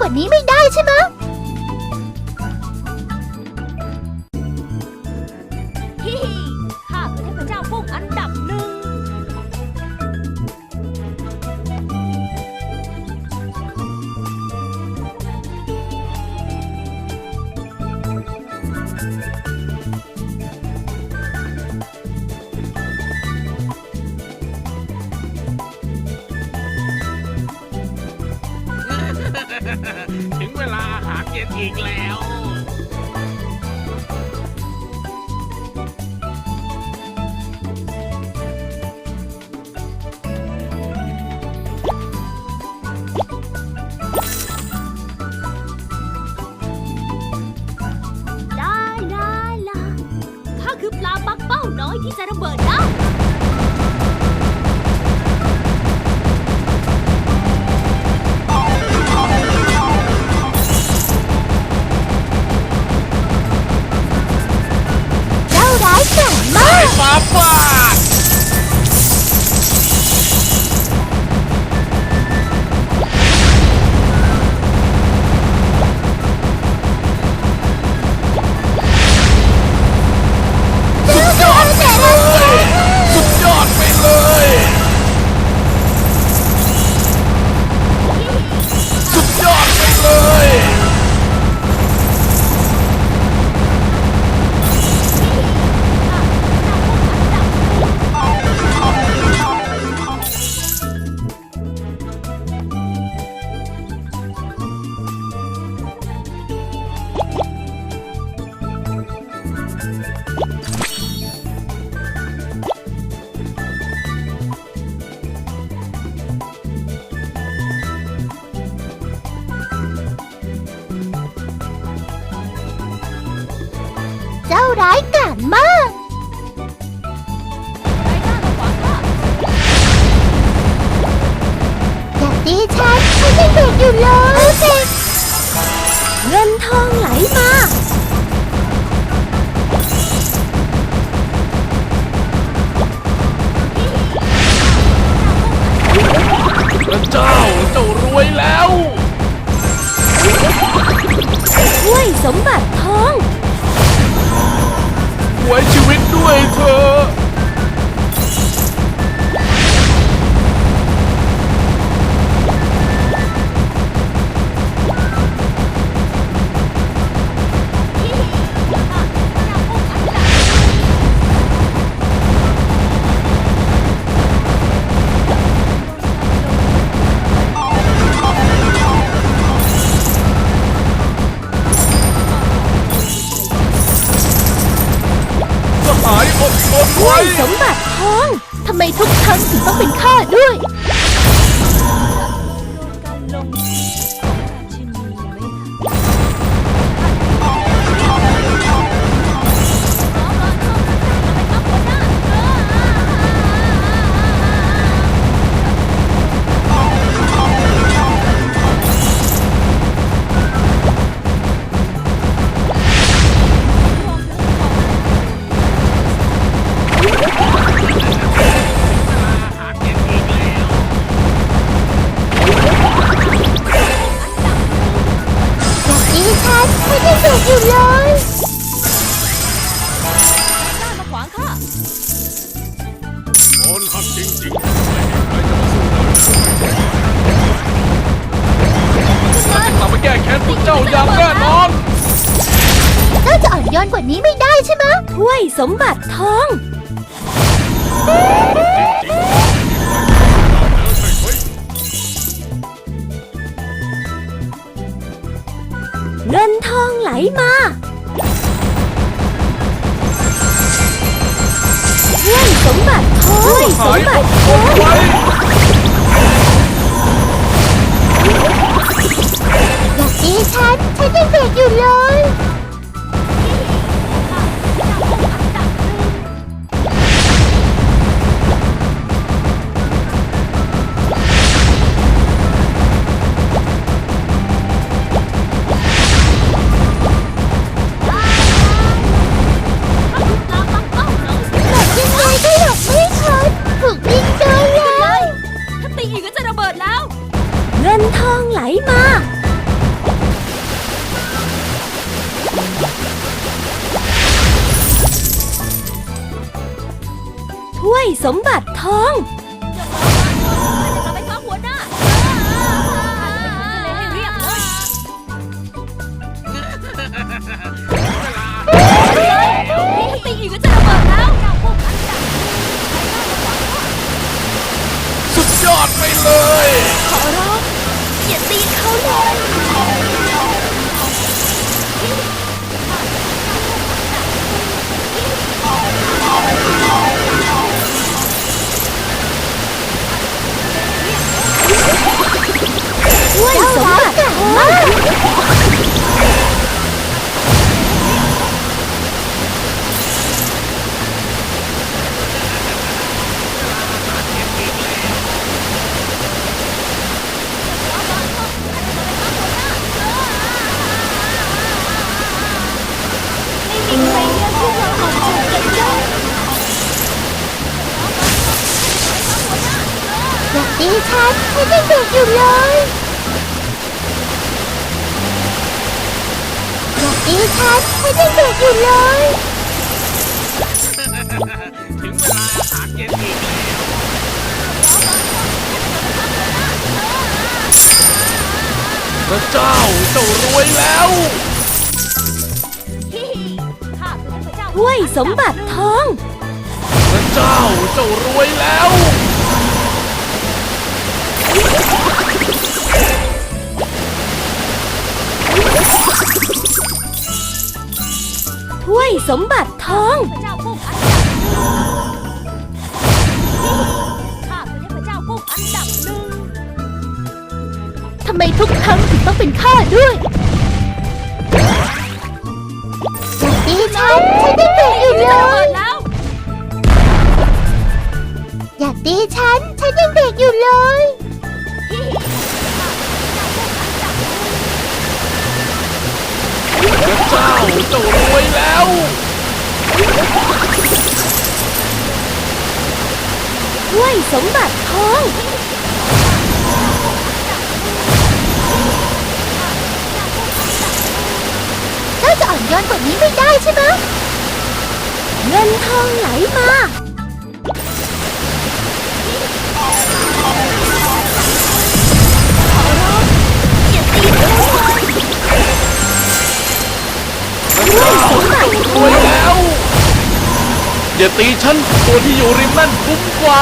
อ่อนโยนกว่านี้ไม่ได้ อีกแล้ว ยังเด็กอยู่เลยเด็กเงินทองไหลมา พระเจ้าเจ้ารวยแล้ว ถ้วยสมบัติทอง ไว้ชีวิตด้วยเธอะ ด้วไว้ยสมบัติทองทำไมทุกครั้งถึงต้องเป็นข้าด้วย กอยู่เลยกล้ามาขวางข้าโอนหักจริงๆไม่เห็นใครจะมาสู้ได้ฉันจะกลับมาแก้แค้นพวกเจ้าอย่างแน่นอนเจ้าจะอ่อนโยนกว่านี้ไม่ได้ใช่ไหมะถ้วยสมบัติทอง เงินทองไหลมาถ้วยสมบัติทองถ้วยสมบัติทองไว้อย่าตีฉันฉันยังเด็กอยู่เลย ถ้วยสมบัติทอง จะไปท้องหัวหน้าทะเลให้เรียบเลย ตีอีกก็จะระเบิดแล้วพวกนั้นจับสุดยอดไปเลย ขอร้องอย่าตีเขาเลย องไม่มีใครเลือกพวกเราออกจากกันได้อยากตีฉันฉันยังเด็กอยู่เลย อยากตีฉันฉันยังเด็กอยู่เลย ถึงเวลาอาหารเย็นอีกแล้วพระเจ้าเจ้ารวยแล้วข้าคือเทพเจ้าถ้วยสมบัติทอง พระเจ้าเจ้ารวยแล้ว ถ้วยสมบัติทองพระเจ้ากุ้งอันดับหนึ่งข้าคือเทพเจ้ากุ้งอันดับหนึ่งทำไมทุกครั้งถึงต้องเป็นข้าด้วยอยากตีฉันฉันยังเด็กอยู่เลจะระเบิยดแล้วอยากตีฉัน ฉันยังเด็กอยู่เลย พระเจ้าเจ้ารวยแล้วถ้วยสมบัติทองเจ้าจะอ่อนโยนกว่านี้ไม่ได้ใช่ไหมเงินทองไหลมา พระเจ้าเจ้ารวยแล้ว อย่าตีฉันตัวที่อยู่ริมนั่นคุ้มกว่า